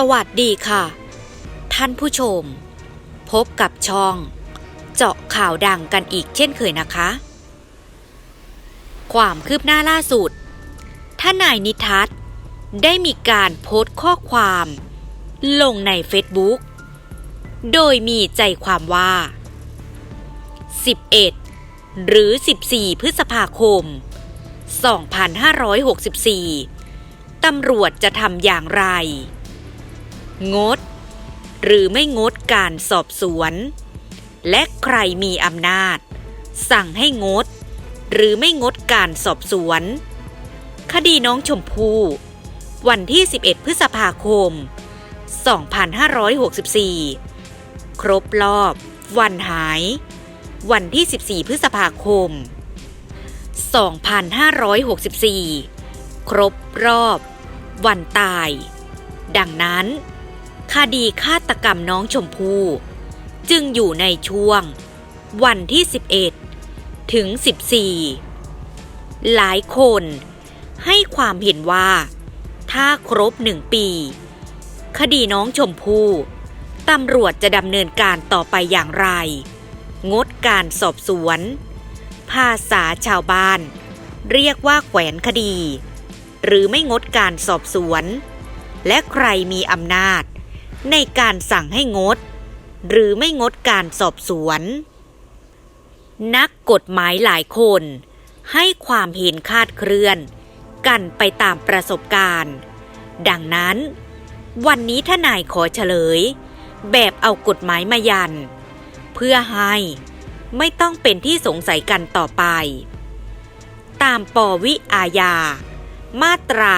สวัสดีค่ะ ท่านผู้ชม พบกับช่อง เจาะข่าวดังกันอีกเช่นเคยนะคะ ความคืบหน้าล่าสุดท่านนายนิทัศน์ได้มีการโพสต์ข้อความ ลงในเฟซบุ๊กโดยมีใจความว่า 11 หรือ 14 พฤษภาคม 2564 ตำรวจจะทำอย่างไร งด หรือไม่งดการสอบสวน และใครมีอำนาจ สั่งให้งด หรือไม่งดการสอบสวน คดีน้องชมพู่วันที่ 11 พฤษภาคม 2564 ครบรอบ วันหาย วันที่ 14 พฤษภาคม 2564 ครบรอบ วันตาย ดังนั้น คดีฆาตกรรมน้องชมพู่จึงอยู่ในช่วง วันที่ 11 ถึง 14 หลายคนให้ความเห็นว่า ถ้าครบหนึ่งปี คดีน้องชมพู่ตำรวจจะดำเนินการต่อไปอย่างไร งดการสอบสวน ภาษาชาวบ้าน เรียกว่าแขวนคดี หรือไม่งดการสอบสวน และใครมีอำนาจ ในการสั่งให้งด หรือไม่งดการสอบสวน นักกฎหมายหลายคน ให้ความเห็นคาดเคลื่อน กันไปตามประสบการณ์ ดังนั้น วันนี้ทนายขอเฉลย แบบเอากฎหมายมายัน เพื่อให้ไม่ต้องเป็นที่สงสัยกันต่อไป ตามปวิอาญา มาตรา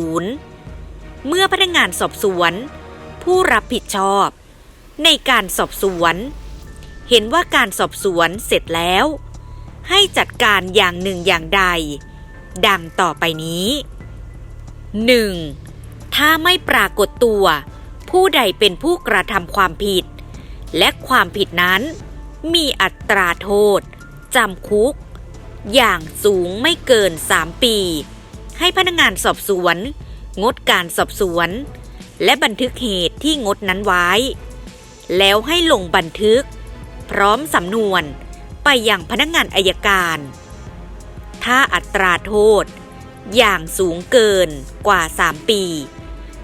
140 เมื่อพนักงานสอบสวน ผู้รับผิดชอบ ในการสอบสวน เห็นว่าการสอบสวนเสร็จแล้ว ให้จัดการอย่างหนึ่งอย่างใด ดังต่อไปนี้ 1. ถ้าไม่ปรากฏตัว ผู้ใดเป็นผู้กระทำความผิด และความผิดนั้น มีอัตราโทษจำคุก อย่างสูงไม่เกิน 3 ปี ให้พนักงานสอบสวน งดการสอบสวน และบันทึกเหตุที่งดนั้นไว้ แล้วให้ลงบันทึก พร้อมสำนวนไปยังพนักงานอายการ ถ้าอัตราโทษ อย่างสูงเกินกว่า 3 ปี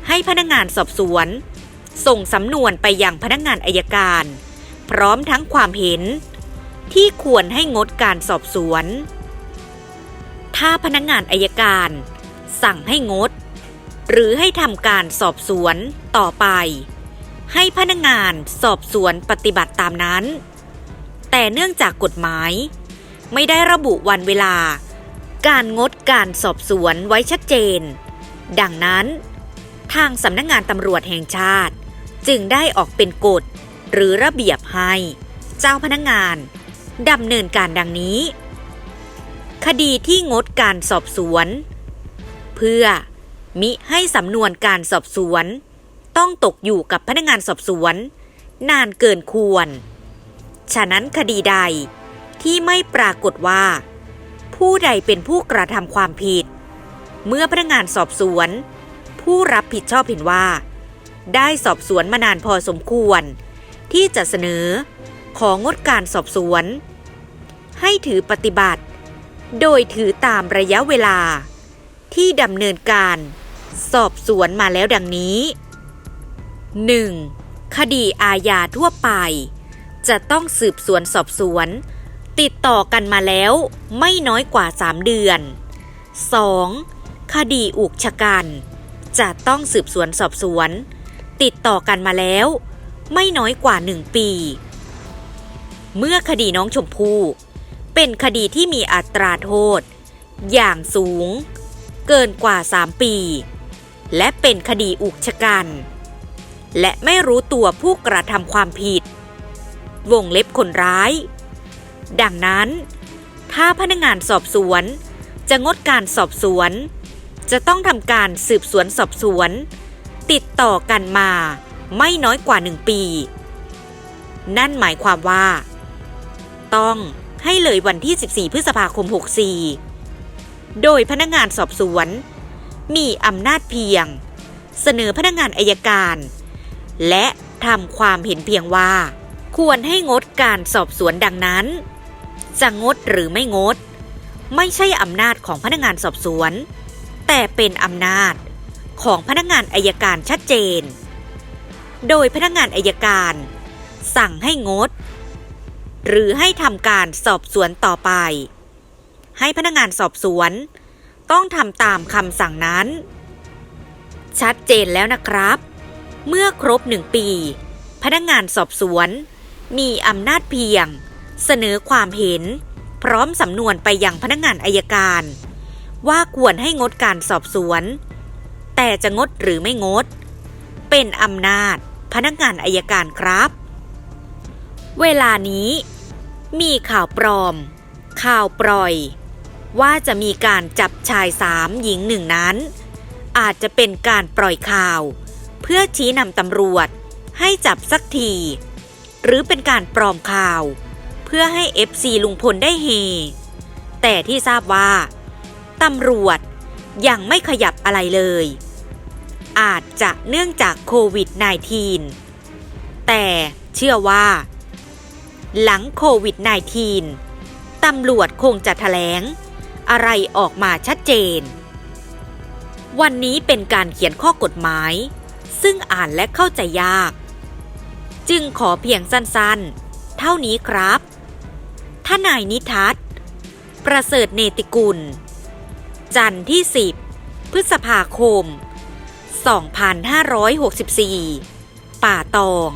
ให้พนักงานสอบสวน ส่งสำนวนไปยังพนักงานอายการ พร้อมทั้งความเห็น ที่ควรให้งดการสอบสวน ถ้าพนักงานอายการ สั่งให้งด หรือให้ทำการสอบสวนต่อไป ให้พนักงานสอบสวนปฏิบัติตามนั้น แต่เนื่องจากกฎหมาย ไม่ได้ระบุวันเวลา การงดการสอบสวนไว้ชัดเจน ดังนั้น ทางสำนักงงานตำรวจแห่งชาติ จึงได้ออกเป็นกฎ หรือระเบียบให้ เจ้าพนักงงานดำเนินการดังนี้ คดีที่งดการสอบสวน เพื่อ มิให้สำนวนการสอบสวน ต้องตกอยู่กับพนักงานสอบสวน นานเกินควร ฉะนั้นคดีใดที่ไม่ปรากฏว่า ผู้ใดเป็นผู้กระทำความผิด เมื่อพนักงานสอบสวน ผู้รับผิดชอบเห็นว่า ได้สอบสวนมานานพอสมควร ที่จะเสนอของงดการสอบสวน ให้ถือปฏิบัติ โดยถือตามระยะเวลาที่ดำเนินการ สอบสวนมาแล้วดังนี้ 1. คดีอาญาทั่วไป จะต้องสืบสวนสอบสวน ติดต่อกันมาแล้วไม่น้อยกว่า 3 เดือน 2. คดีอุกชะกัน จะต้องสืบสวนสอบสวน ติดต่อกันมาแล้ว ไม่น้อยกว่า 1 ปี เมื่อคดีน้องชมพู่เป็นคดีที่มีอัตราโทษ อย่างสูง เกินกว่า 3 ปี และเป็นคดีอุกชะกันและไม่รู้ตัวผู้กระทำความผิด วงเล็บคนร้าย ดังนั้น ถ้าพนักงานสอบสวน จะงดการสอบสวน จะต้องทำการสืบสวนสอบสวน ติดต่อกันมาไม่น้อยกว่าหนึ่งปี นั่นหมายความว่า ต้องให้เลยวันที่ 14 พฤษภาคม 64 โดยพนักงานสอบสวน มีอำนาจเพียง เสนอพนักงานอายการ และทำความเห็นเพียงว่า ควรให้งดการสอบสวนดังนั้น จะงดหรือไม่งด ไม่ใช่อำนาจของพนักงานสอบสวน แต่เป็นอำนาจของพนักงานอายการชัดเจน โดยพนักงานอายการ สั่งให้งด หรือให้ทำการสอบสวนต่อไป ให้พนักงานสอบสวน ต้องทำตามคำสั่งนั้น ชัดเจนแล้วนะครับ เมื่อครบหนึ่งปี พนักงานสอบสวน มีอำนาจเพียง เสนอความเห็น พร้อมสำนวนไปยังพนักงานอายการ ว่าควรให้งดการสอบสวน แต่จะงดหรือไม่งด เป็นอำนาจพนักงานอายการครับ เวลานี้ มีข่าวปลอม ข่าวปล่อย ว่าจะมีการจับชายสามหญิงหนึ่งนั้น อาจจะเป็นการปล่อยข่าว เพื่อชี้นำตำรวจให้จับสักที หรือเป็นการปลอมข่าว เพื่อให้ FC ลุงพลได้เฮ แต่ที่ทราบว่าตำรวจยังไม่ขยับอะไรเลย อาจจะเนื่องจากโควิด -19 แต่เชื่อว่า หลังโควิด -19 ตำรวจคงจะแถลง อะไรออกมาชัดเจน วันนี้เป็นการเขียนข้อกฎหมาย ซึ่งอ่านและเข้าใจยาก จึงขอเพียงสั้นๆ เท่านี้ครับท่านายนิทัศน์ประเสริฐเนติกุล จันทร์ที่ 10 พฤษภาคม 2564 ป่าตอง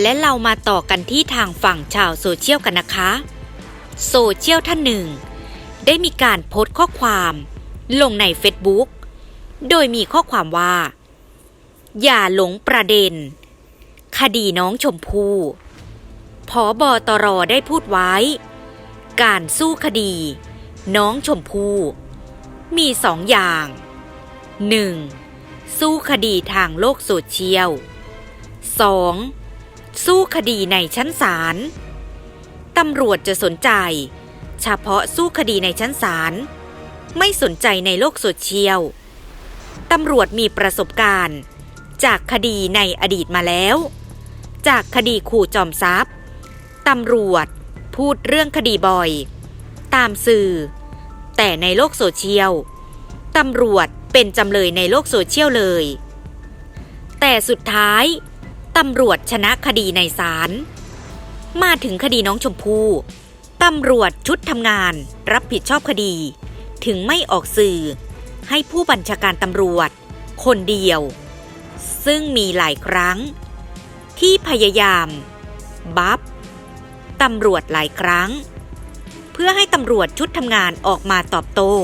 และเรามาต่อกันที่ทางฝั่งชาวโซเชียลกันนะคะ โซเชียลท่านหนึ่ง ได้มีการโพสต์ข้อความ ลงใน Facebook โดยมีข้อความว่า อย่าหลงประเด็น คดีน้องชมพู่ผอบอตรได้พูดไว้ การสู้คดี น้องชมพู่มีสองอย่าง 1. สู้คดีทางโลกโซเชียล 2. สู้คดีในชั้นศาล ตำรวจจะสนใจ เฉพาะสู้คดีในชั้นศาลไม่สนใจในโลกโซเชียลตำรวจมีประสบการณ์ จากคดีในอดีตมาแล้ว จากคดีขู่จอมทรัพย์ตำรวจพูดเรื่องคดีบ่อย ตามสื่อ แต่ในโลกโซเชียลตำรวจเป็นจำเลยในโลกโซเชียลเลย แต่สุดท้ายตำรวจชนะคดีในศาล มาถึงคดีน้องชมพู่ตำรวจชุดทำงาน รับผิดชอบคดี ถึงไม่ออกสื่อ ให้ผู้บัญชาการตำรวจ คนเดียว ซึ่งมีหลายครั้ง ที่พยายาม บัฟตำรวจหลายครั้ง เพื่อให้ตำรวจชุดทำงานออกมาตอบโต้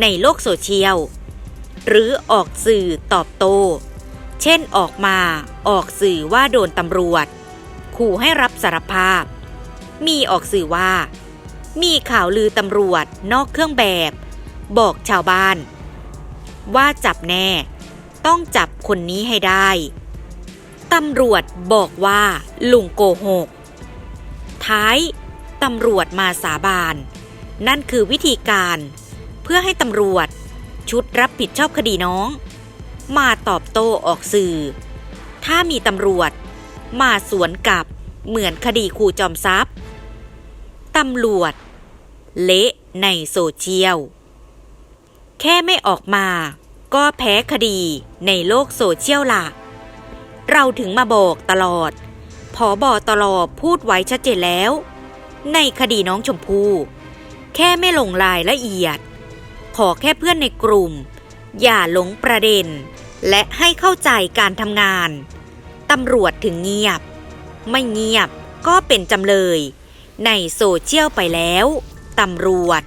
ในโลกโซเชียล หรือออกสื่อตอบโต้เช่นออกมาออกสื่อว่าโดนตำรวจ ขู่ให้รับสารภาพ มีออกสื่อว่า มีข่าวลือตำรวจนอกเครื่องแบบ บอกชาวบ้าน ว่าจับแน่ ต้องจับคนนี้ให้ได้ ตำรวจบอกว่าลุงโกหก ท้ายตำรวจมาสาบาน นั่นคือวิธีการ เพื่อให้ตำรวจชุดรับผิดชอบคดีน้อง มาตอบโต้ออกสื่อ ถ้ามีตำรวจ มาสวนกลับเหมือนคดีขู่จอมทรัพย์ตำรวจ เละในโซเชียล แค่ไม่ออกมา ก็แพ้คดีในโลกโซเชียลล่ะเราถึงมาบอกตลอดผอบอตลอพูดไว้ชัดเจนแล้ว ในคดีน้องชมพู่แค่ไม่ลงรายละเอียด ขอแค่เพื่อนในกลุ่ม อย่าหลงประเด็น และให้เข้าใจการทำงาน ตำรวจถึงเงียบ ไม่เงียบก็เป็นจำเลย ในโซเชียลไปแล้ว ตำรวจ